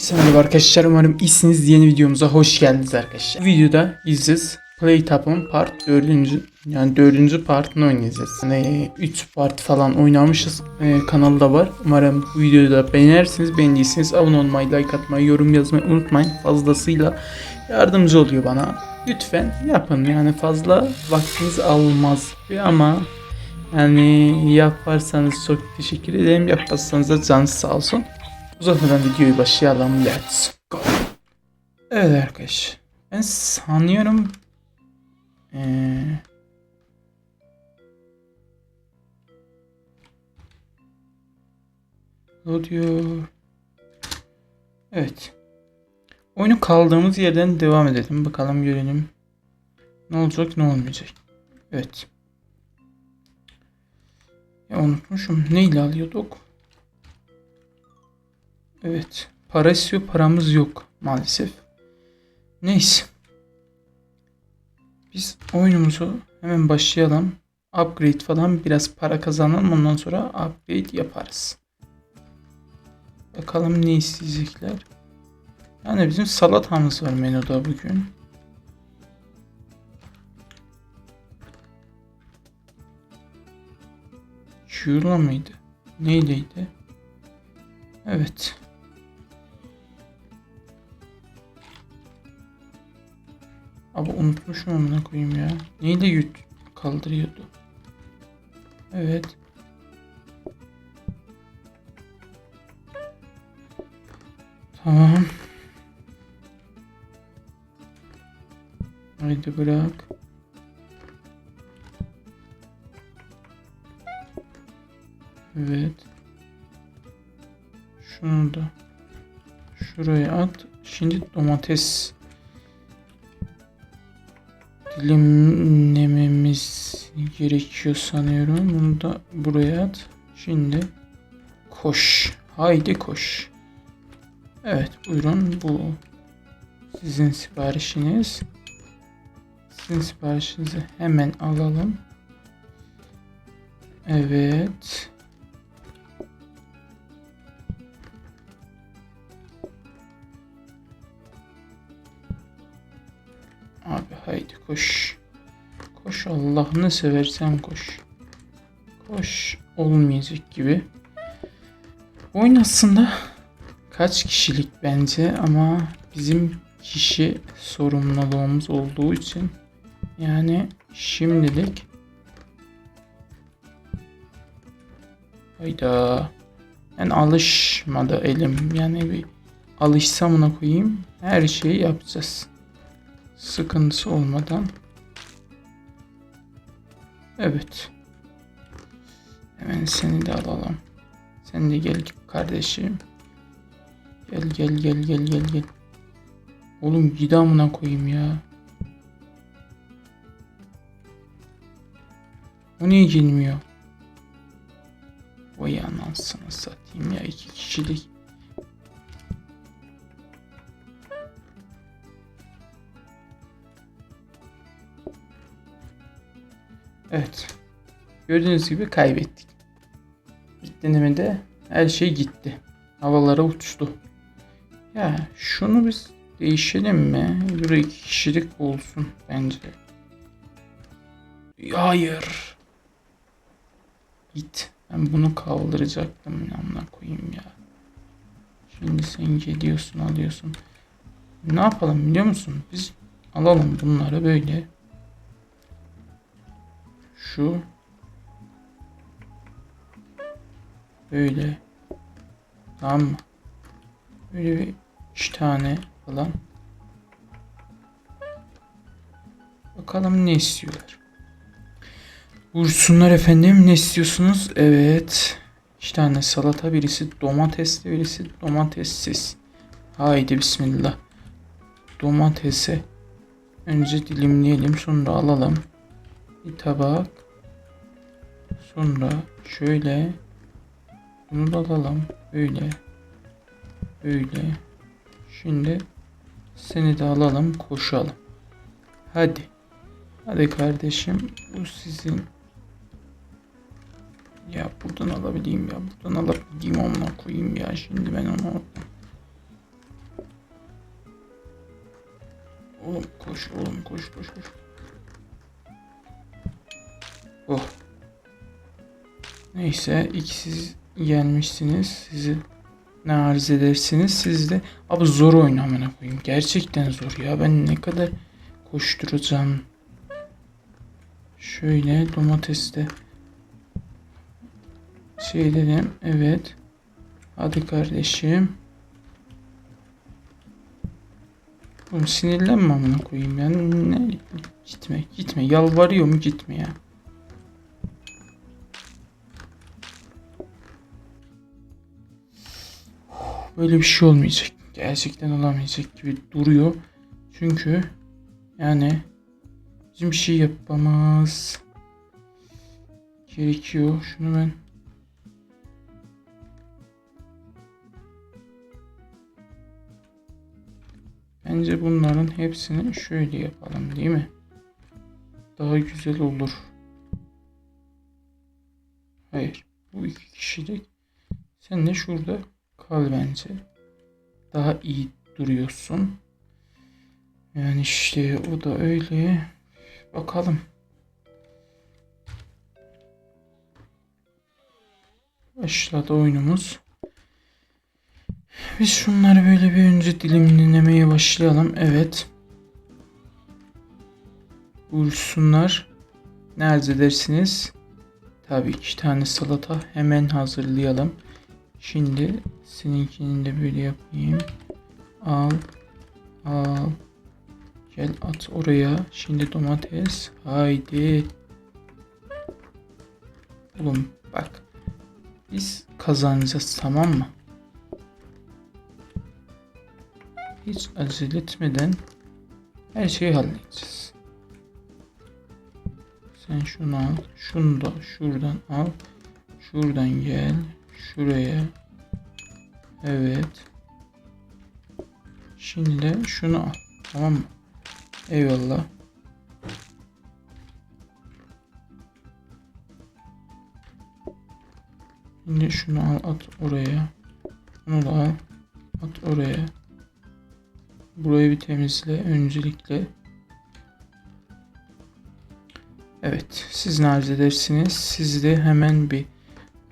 Herkese merhaba arkadaşlar umarım iyisiniz yeni videomuza hoş geldiniz arkadaşlar. Bu videoda İziz Playtop'un part 4. yani 4. partını oynayacağız. Yani 3 part falan oynamışız Ee, kanalda var. Umarım bu videoyu da beğenirsiniz. Beğendiyseniz abone olmayı, like atmayı, yorum yazmayı unutmayın. Fazlasıyla yardımcı oluyor bana. Lütfen yapın yani fazla vaktiniz almaz ama yani yaparsanız çok teşekkür ederim. Yapmazsanız da canınız sağ olsun. Uzatmadan videoyu başlayalım. Let's go. Evet arkadaş. Ben sanıyorum ee, diyor? Evet. Oyunu kaldığımız yerden devam edelim. Bakalım görelim. Ne olacak ne olmayacak. Evet. Ya unutmuşum. Neyle alıyorduk? Evet. Para istiyor. Paramız yok maalesef. Neyse. Biz oyunumuzu hemen başlayalım. Upgrade falan biraz para kazanalım. Ondan sonra upgrade yaparız. Bakalım ne isteyecekler. Yani bizim salatamız var menüde bugün. Şuurla mıydı? Neyleydi? Evet. Abi unutmuşum amına koyayım ya. Neyle yut kaldırıyordu? Evet. Tamam. Haydi bırak. Evet. Şunu da şuraya at. Şimdi domates dilimlememiz gerekiyor sanıyorum. Bunu da buraya at. Şimdi koş. Haydi koş. Evet buyurun bu sizin siparişiniz. Sizin siparişinizi hemen alalım. Evet. Koş. Koş Allah'ını seversen koş. Koş olmayacak gibi. Oyun aslında kaç kişilik bence ama bizim kişi sorumluluğumuz olduğu için yani şimdilik Hayda. Yani alışmadı elim. Yani bir alışsam ona koyayım. Her şeyi yapacağız sıkıntısı olmadan. Evet. Hemen seni de alalım. Sen de gel kardeşim. Gel gel gel gel gel gel. Oğlum gidamına koyayım ya. O niye gelmiyor? Vay anasını satayım ya iki kişilik. Evet. Gördüğünüz gibi kaybettik. İlk denemede her şey gitti. Havalara uçtu. Ya şunu biz değişelim mi? Buraya iki kişilik olsun bence. Hayır. Git. Ben bunu kaldıracaktım. Yanına koyayım ya. Şimdi sen geliyorsun alıyorsun. Ne yapalım biliyor musun? Biz alalım bunları böyle şu böyle tamam mı? Böyle bir üç tane falan. Bakalım ne istiyorlar. Vursunlar efendim ne istiyorsunuz? Evet. İki tane salata birisi domatesli birisi domatessiz. Haydi bismillah. Domatese önce dilimleyelim sonra alalım bir tabak. Sonra şöyle bunu da alalım. Böyle. Böyle. Şimdi seni de alalım koşalım. Hadi. Hadi kardeşim bu sizin. Ya buradan alabileyim ya buradan alabileyim onunla koyayım ya şimdi ben onu Oğlum koş oğlum koş koş koş. Oh. Neyse ikisiz gelmişsiniz. Sizi ne arz edersiniz siz de. Abi zor oyun amına koyayım. Gerçekten zor ya. Ben ne kadar koşturacağım. Şöyle domateste şey dedim. Evet. Hadi kardeşim. Oğlum sinirlenme amına koyayım ya. Ne? Gitme gitme. Yalvarıyorum gitme ya. Böyle bir şey olmayacak. Gerçekten olamayacak gibi duruyor. Çünkü yani bizim bir şey yapamaz. Gerekiyor. Şunu ben Bence bunların hepsini şöyle yapalım değil mi? Daha güzel olur. Hayır. Bu iki kişilik. Sen de şurada kal bence. Daha iyi duruyorsun. Yani işte o da öyle. Bakalım. Başladı oyunumuz. Biz şunları böyle bir önce dilimlemeye başlayalım. Evet. Buyursunlar. Ne arz edersiniz? Tabii iki tane salata hemen hazırlayalım. Şimdi seninkini de böyle yapayım. Al. Al. Gel at oraya. Şimdi domates. Haydi. Oğlum bak. Biz kazanacağız tamam mı? Hiç acele etmeden her şeyi halledeceğiz. Sen şunu al. Şunu da şuradan al. Şuradan gel. Şuraya. Evet. Şimdi de şunu al. Tamam mı? Eyvallah. Şimdi şunu al at oraya. Bunu da al. At oraya. Burayı bir temizle öncelikle. Evet, siz ne arz edersiniz? Siz de hemen bir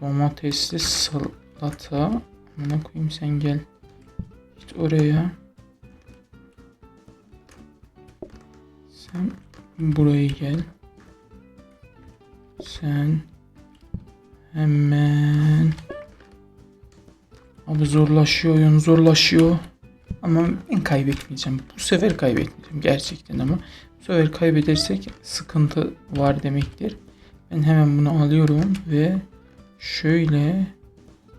domatesli salata. Amına koyayım sen gel. Git oraya. Sen buraya gel. Sen hemen Abi zorlaşıyor oyun zorlaşıyor. Ama ben kaybetmeyeceğim. Bu sefer kaybetmeyeceğim gerçekten ama. Bu sefer kaybedersek sıkıntı var demektir. Ben hemen bunu alıyorum ve şöyle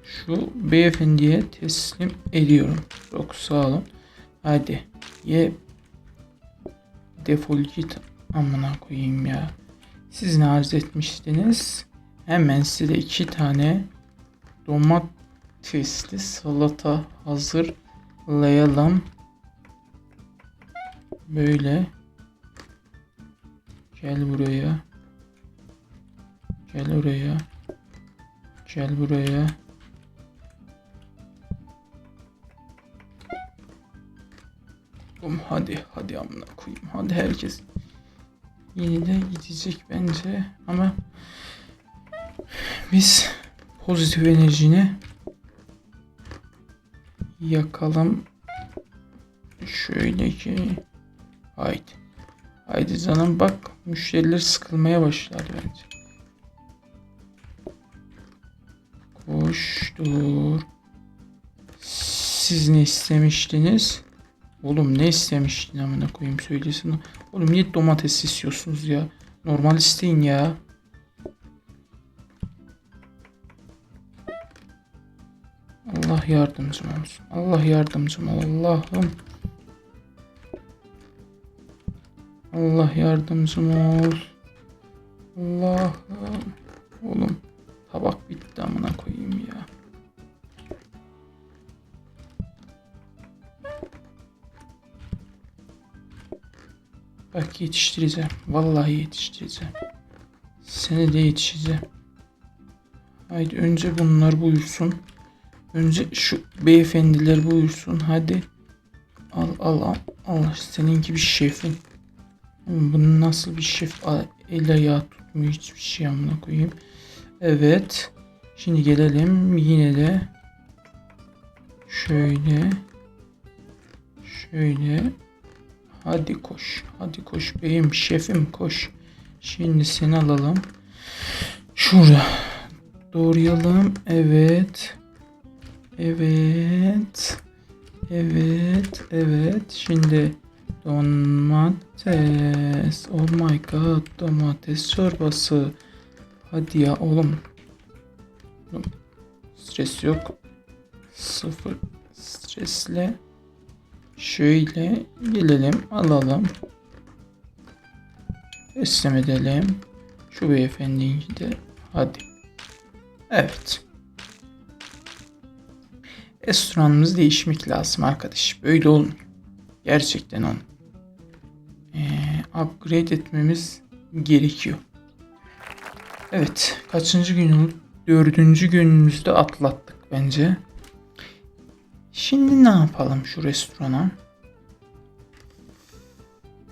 şu beyefendiye teslim ediyorum. Çok sağ olun. Hadi ye defol git amına koyayım ya. Siz ne arz etmiştiniz? Hemen size iki tane domatesli salata hazırlayalım. Böyle. Gel buraya. Gel oraya. Gel buraya. Oğlum hadi hadi amına koyayım. Hadi herkes. Yeni de gidecek bence ama biz pozitif enerjini yakalım. Şöyle ki haydi. Haydi canım bak müşteriler sıkılmaya başladı bence. Koş dur. Siz ne istemiştiniz? Oğlum ne istemiştin amına koyayım söylesin. Oğlum niye domates istiyorsunuz ya? Normal isteyin ya. Allah yardımcım olsun. Allah yardımcım ol. Allah'ım. Allah yardımcım ol. Allah'ım. Oğlum yetiştireceğim. Vallahi yetiştireceğim. Seni de yetişeceğim. Haydi önce bunlar buyursun. Önce şu beyefendiler buyursun. Hadi. Al al al. Al senin gibi şefin. Bunun nasıl bir şef? El ayağı tutmuyor hiçbir şey amına koyayım. Evet. Şimdi gelelim yine de şöyle şöyle hadi koş hadi koş beyim şefim koş. Şimdi seni alalım. Şurada doğrayalım. Evet evet evet evet. Şimdi domates oh my god domates çorbası. Hadi ya oğlum stres yok. Sıfır stresle şöyle gelelim alalım. Teslim edelim. Şu beyefendiyi de hadi. Evet. Restoranımız değişmek lazım arkadaş. Böyle olmuyor. Gerçekten on upgrade etmemiz gerekiyor. Evet kaçıncı gün oldu dördüncü günümüzde atlattık bence Şimdi ne yapalım şu restorana?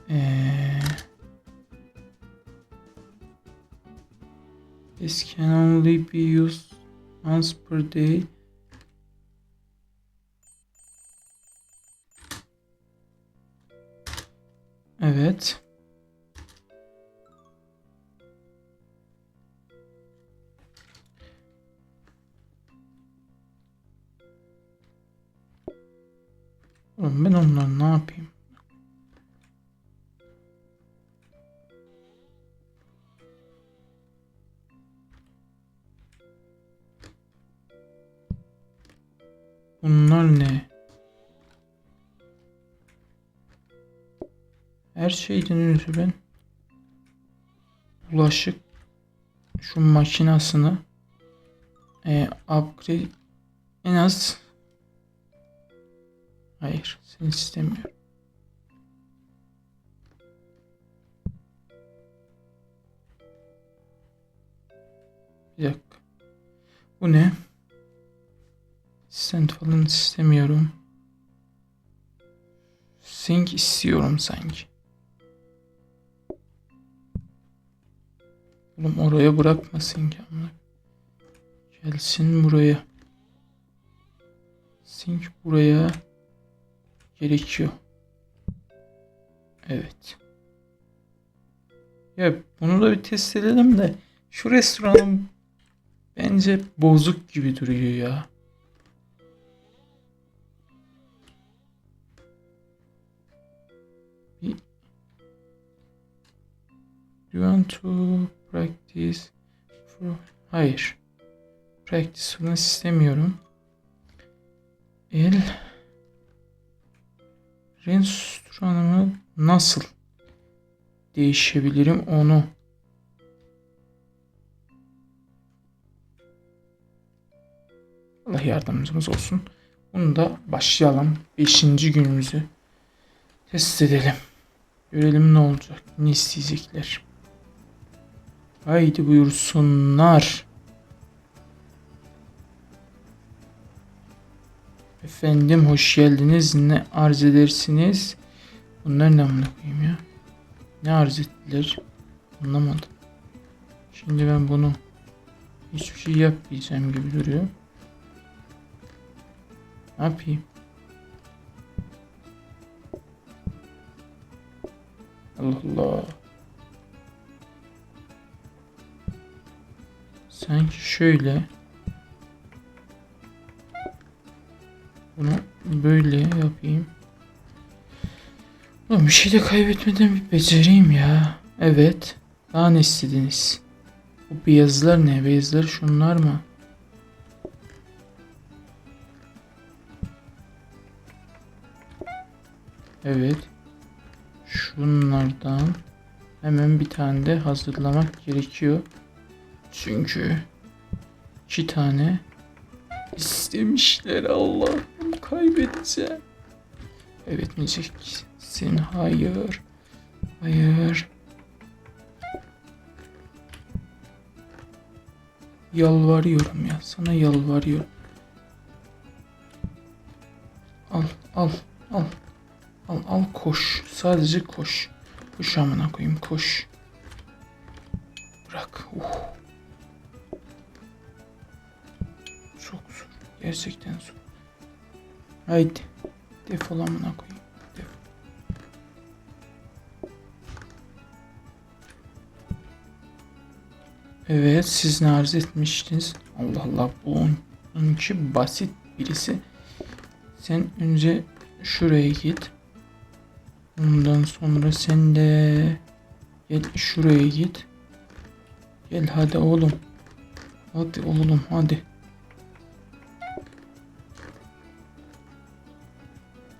Ee, this can only be used once per day. Evet. Oğlum ben onları ne yapayım? Bunlar ne? Her şeyden önce ben bulaşık şu makinasını e, upgrade en az Hayır, seni istemiyorum. Bir dakika. Bu ne? Sent falan istemiyorum. Sink istiyorum sanki. Oğlum oraya bırakma sink amına. Gelsin buraya. Sink buraya gerekiyor. Evet. Ya bunu da bir test edelim de şu restoranın bence bozuk gibi duruyor ya. You want to practice for... Hayır. Practice falan istemiyorum. El restoranımı nasıl değişebilirim onu Allah yardımcımız olsun. Bunu da başlayalım. Beşinci günümüzü test edelim. Görelim ne olacak. Ne isteyecekler. Haydi buyursunlar. Efendim hoş geldiniz. Ne arz edersiniz? Bunlar ne amına koyayım ya? Ne arz ettiler? Anlamadım. Şimdi ben bunu hiçbir şey yapmayacağım gibi duruyor. Ne yapayım? Allah Allah. Sanki şöyle Bunu böyle yapayım. Oğlum bir şey de kaybetmeden bir becereyim ya. Evet. Daha ne istediniz? Bu beyazlar ne? Beyazlar şunlar mı? Evet. Şunlardan hemen bir tane de hazırlamak gerekiyor. Çünkü iki tane istemişler Allah'ım kaybedeceğim. Kaybetmeyeceksin. Hayır. Hayır. Yalvarıyorum ya. Sana yalvarıyorum. Al, al, al. Al al koş. Sadece koş. Koş amına koyayım koş. Bırak. Uh. Çok zor. Gerçekten zor. Haydi. Defol amına koyayım. Defol. Evet siz ne arz etmiştiniz? Allah Allah bu onunki basit birisi. Sen önce şuraya git. Ondan sonra sen de gel şuraya git. Gel hadi oğlum. Hadi oğlum hadi.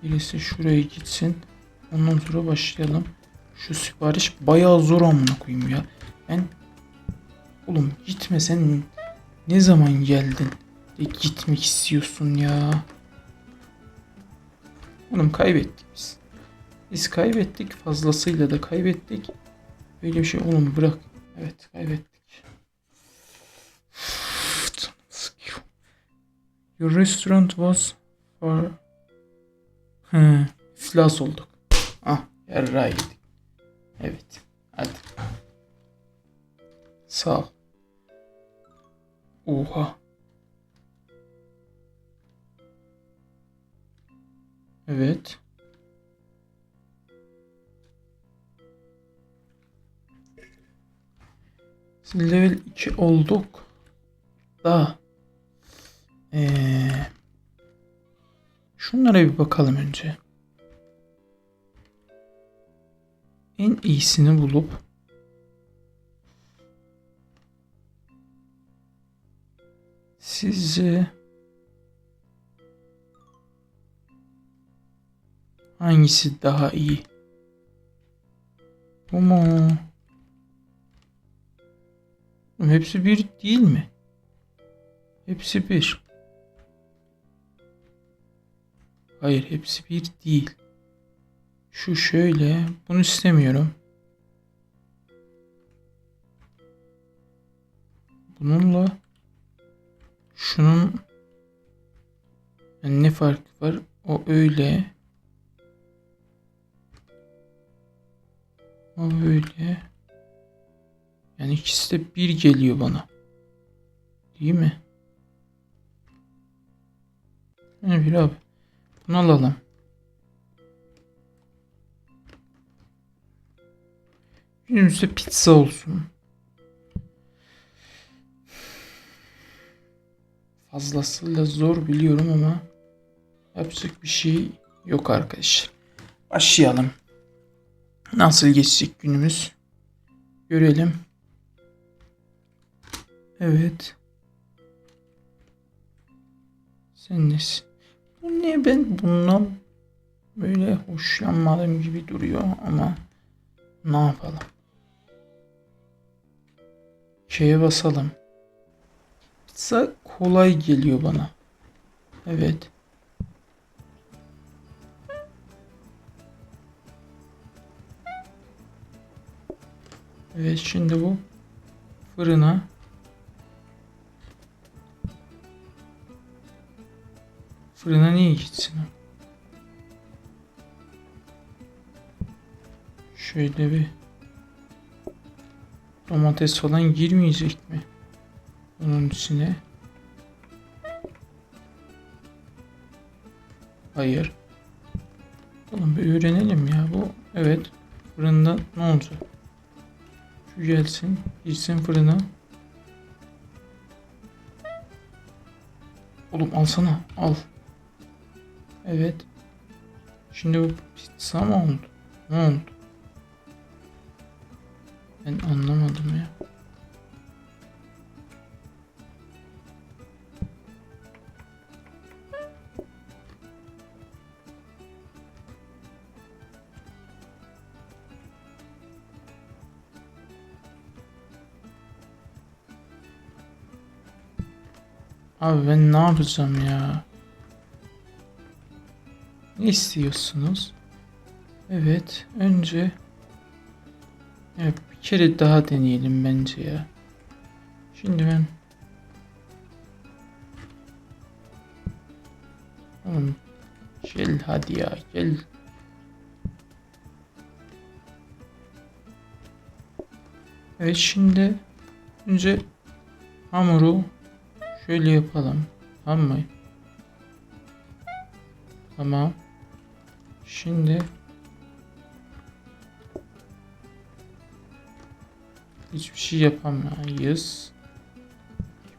Birisi şuraya gitsin. Ondan sonra başlayalım. Şu sipariş bayağı zor amına koyayım ya. Ben Oğlum gitme sen ne zaman geldin? De gitmek istiyorsun ya. Oğlum kaybettik biz. Biz kaybettik fazlasıyla da kaybettik. Böyle bir şey oğlum bırak. Evet kaybettik. Your restaurant was for... İflas olduk. Ah yarrağı yedik. Evet hadi. Sağ ol. Oha. Evet. Level 2 olduk. Da. Ee, şunlara bir bakalım önce. En iyisini bulup Sizce hangisi daha iyi? Bu mu? Hepsi bir değil mi? Hepsi bir. Hayır hepsi bir değil. Şu şöyle. Bunu istemiyorum. Bununla Şunun yani ne farkı var? O öyle. O böyle. Yani ikisi de bir geliyor bana. Değil mi? Ne bir abi. Bunu alalım. Günümüzde pizza olsun. Fazlasıyla zor biliyorum ama yapacak bir şey yok arkadaşlar. Başlayalım. Nasıl geçecek günümüz? Görelim. Evet. Sen nesin? Ne ben bundan böyle hoşlanmadığım gibi duruyor ama ne yapalım? Şeye basalım. Pizza kolay geliyor bana. Evet. Evet şimdi bu fırına fırına niye gitsin? Şöyle bir domates falan girmeyecek mi? Onun içine. Hayır. Oğlum bir öğrenelim ya bu. Evet. Fırında ne olacak? Şu gelsin. Girsin fırına. Oğlum alsana. Al. Evet. Şimdi bu pizza mı oldu? Ne oldu? Ben anlamadım ya. Abi ben ne yapacağım ya? istiyorsunuz. Evet önce evet, bir kere daha deneyelim bence ya. Şimdi ben Tamam. Gel hadi ya gel. Evet şimdi önce hamuru şöyle yapalım. Tamam mı? Tamam. Şimdi hiçbir şey yapamayız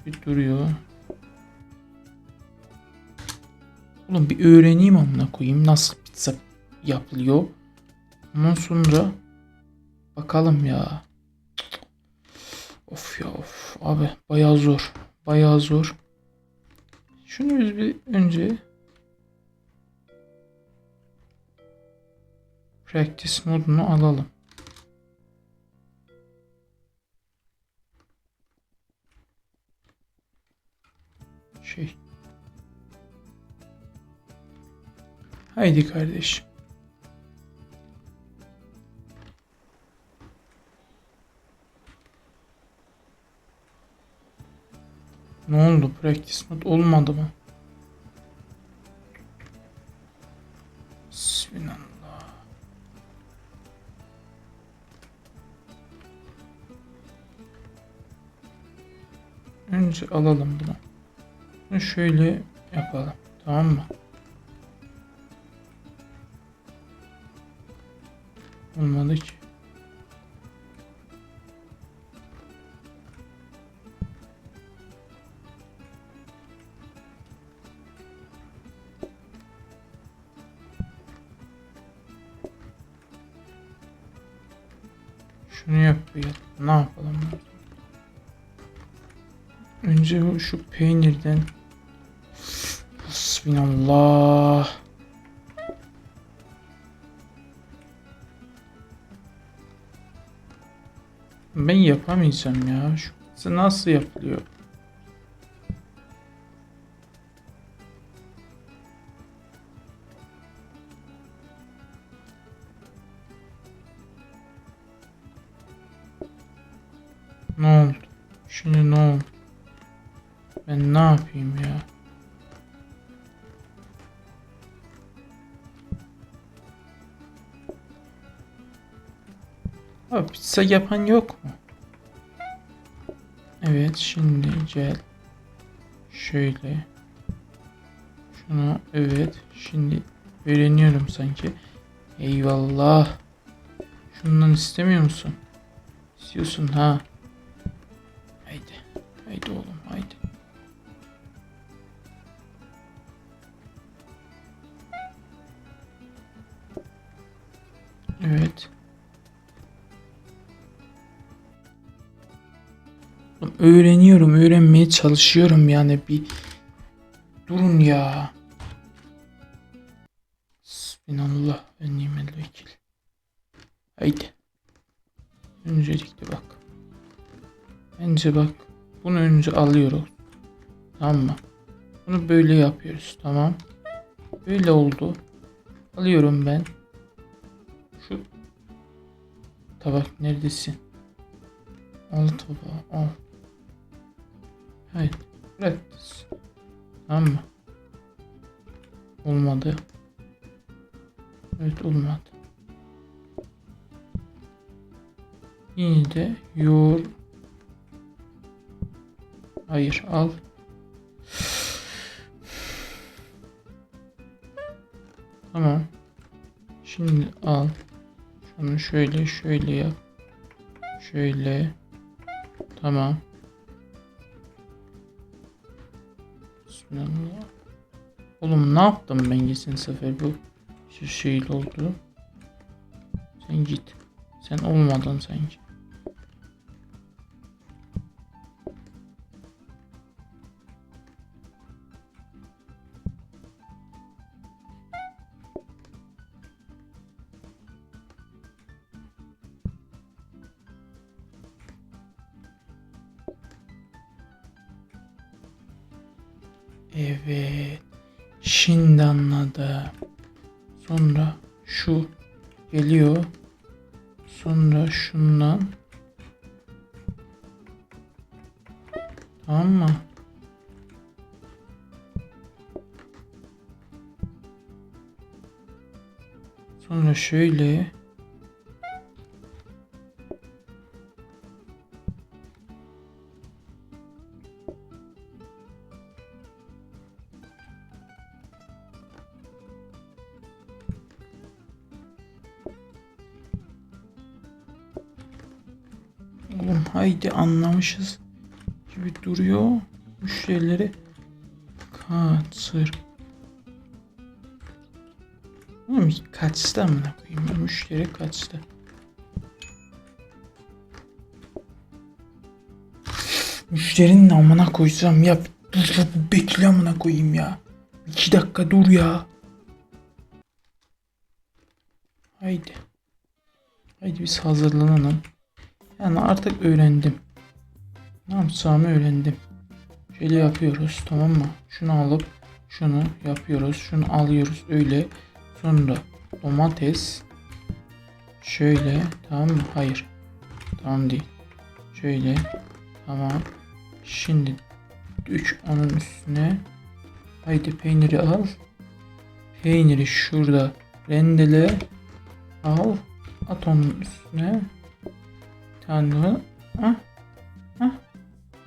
gibi duruyor. Oğlum bir öğreneyim amına koyayım nasıl pizza yapılıyor. Ondan sonra bakalım ya. Of ya of abi bayağı zor. Bayağı zor. Şunu biz bir önce practice modunu alalım. Şey. Haydi kardeşim. Ne oldu? Practice mode olmadı mı? Bismillah. Önce alalım bunu. Bunu şöyle yapalım. Tamam mı? Olmadı ki. Önce şu peynirden Bismillah. Ben yapamayacağım ya. Şu nasıl yapılıyor? Abi pizza yapan yok mu? Evet şimdi gel. Şöyle. Şunu evet. Şimdi öğreniyorum sanki. Eyvallah. Şundan istemiyor musun? İstiyorsun ha. Öğreniyorum, öğrenmeye çalışıyorum yani bir durun ya. Bismillah ve nimel vekil. Haydi. Öncelikle bak. Bence bak. Bunu önce alıyoruz. Tamam mı? Bunu böyle yapıyoruz. Tamam. Böyle oldu. Alıyorum ben. Şu tabak neredesin? Al tabağı al. Hayır. Practice. Tamam mı? Olmadı. Evet olmadı. Yine de yoğur. Hayır al. Tamam. Şimdi al. Şunu şöyle şöyle yap. Şöyle. Tamam. Bismillah. Oğlum ne yaptım ben geçen sefer bu şu şey oldu. Sen git. Sen olmadın sanki. şöyle. Oğlum haydi anlamışız gibi duruyor. Müşterileri katır. Oğlum kaçtı amına Müşteri kaçtı. Müşterinin amına koysam ya dur dur bekle amına koyayım ya. İki dakika dur ya. Haydi. Haydi biz hazırlanalım. Yani artık öğrendim. Ne yapacağımı öğrendim. Şöyle yapıyoruz tamam mı? Şunu alıp şunu yapıyoruz. Şunu alıyoruz öyle. Sonra domates. Şöyle tamam mı? Hayır. Tamam değil. Şöyle. Tamam. Şimdi dök onun üstüne. Haydi peyniri al. Peyniri şurada rendele. Al. At onun üstüne. Bir tane. Ah. Ah.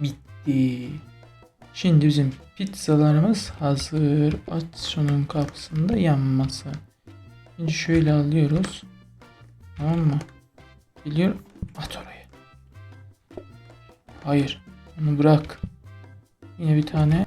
Bitti. Şimdi bizim pizzalarımız hazır. Aç şunun kapısında yanması. Şimdi şöyle alıyoruz. Tamam mı? Geliyor. At oraya. Hayır. Onu bırak. Yine bir tane.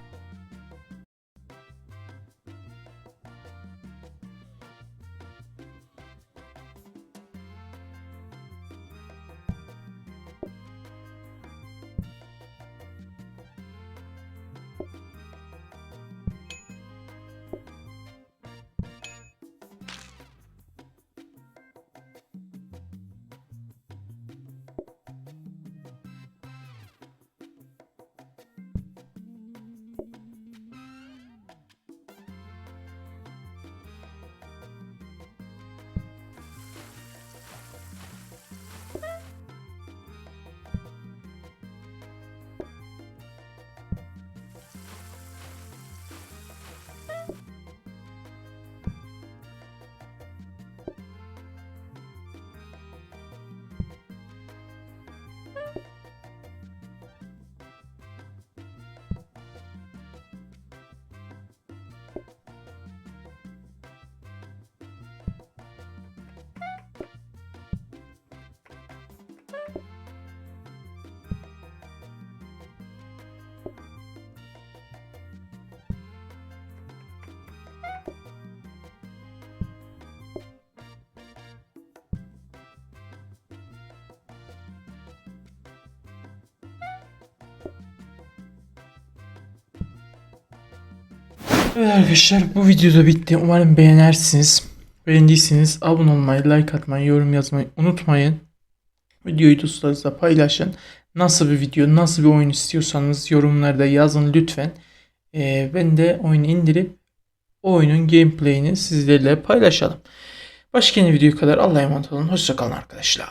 Evet arkadaşlar bu videoda bitti. Umarım beğenirsiniz. Beğendiyseniz abone olmayı, like atmayı, yorum yazmayı unutmayın. Videoyu dostlarınızla paylaşın. Nasıl bir video, nasıl bir oyun istiyorsanız yorumlarda yazın lütfen. Ee, ben de oyunu indirip o oyunun gameplay'ini sizlerle paylaşalım. Başka yeni video kadar Allah'a emanet olun. Hoşçakalın arkadaşlar.